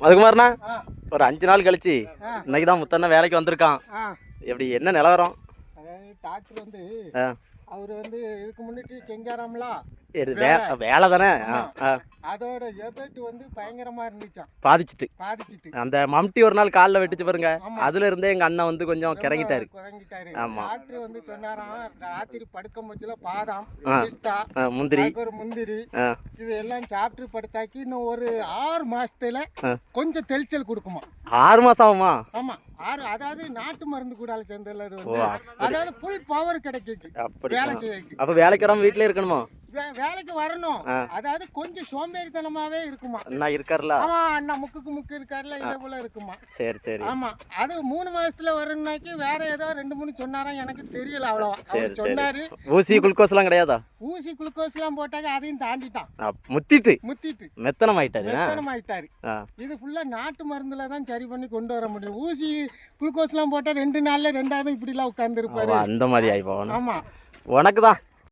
மதுகுமார்ண்ணா ஆ. ஒரு அஞ்சு நாள் கழிச்சு. இன்னைக்கு தான் முத்தண்ணா வேலைக்கு வந்திருக்கான். எப்படி என்ன நிலவரம்? டாக்டர் வந்து அவர் வந்து இதுக்கு முன்னாடி செஞ்சாராம்ல? இது வே- வேலை. தானே? அதோட எஃபெக்ட் வந்து பயங்கரமா இருந்துச்சாம். பாதிச்சிட்டு. பாதிச்சிட்டு. அந்த மம்டி ஒரு நாள் காலில் வெட்டுச்சு பாருங்க. அதுல இருந்தே எங்க அண்ணன் வந்து கொஞ்சம் கிறங்கிட்டாரு. ஆமா. டாக்டர் வந்து சொன்னாராம் ராத்திரி படுக்கும் போச்சுல பாதாம். பிஸ்தா முந்திரி. ஒரு முந்திரி இது எல்லாம் சாப்பிட்டு படுத்தாக்கி இன்னும் ஒரு ஆறு மாசத்துல. கொஞ்சம் தெளிச்சல் கொடுக்குமா. ஆறு மாசம் ஆகுமா? ஆமா. ஆறு அதாவது நாட்டு மருந்து கூடால அப்படி. அதாவது ஃபுல் பவர் கிடைக்குது. அப்படி. வேலை செய்யக்கு அப்ப வேலைக்கு வராம வீட்லயே இருக்கணுமா? வேலைக்கு வரணும். அதாவது கொஞ்சம் சோம்பேறித்தனமாவே இருக்குமா? அண்ணா இருக்கார்ல? ஆமா அண்ணா முக்குக்கு முக்கு இருக்காருல இதே போல இருக்குமா? சரி சரி. ஆமா அது மூணு மாசத்துல வரணும்னாக்கி வேற ஏதோ ரெண்டு மூணு சொன்னாராம் எனக்கு தெரியல அவ்வளவா. அவர். சொன்னாரு ஊசி குளுக்கோஸ்லாம் கிடையாதா? ஊசி குளுக்கோஸ் எல்லாம் போட்டாங்க அதையும் தாண்டிட்டான். முத்திட்டு. முத்திட்டு. மெத்தனம் ஆயிட்டாரு மெத்தனம் ஆயிட்டாரு இது ஃபுல்லா நாட்டு மருந்துல தான் சரி பண்ணி கொண்டு வர முடியும். ஊசி குளுக்கோஸ் எல்லாம் போட்டா ரெண்டு நாள்ல ரெண்டாவது இப்படி எல்லாம் உட்கார்ந்து இருப்பாரு அந்த மாதிரி ஆகி போகணும் ஆமா. உனக்கு தான்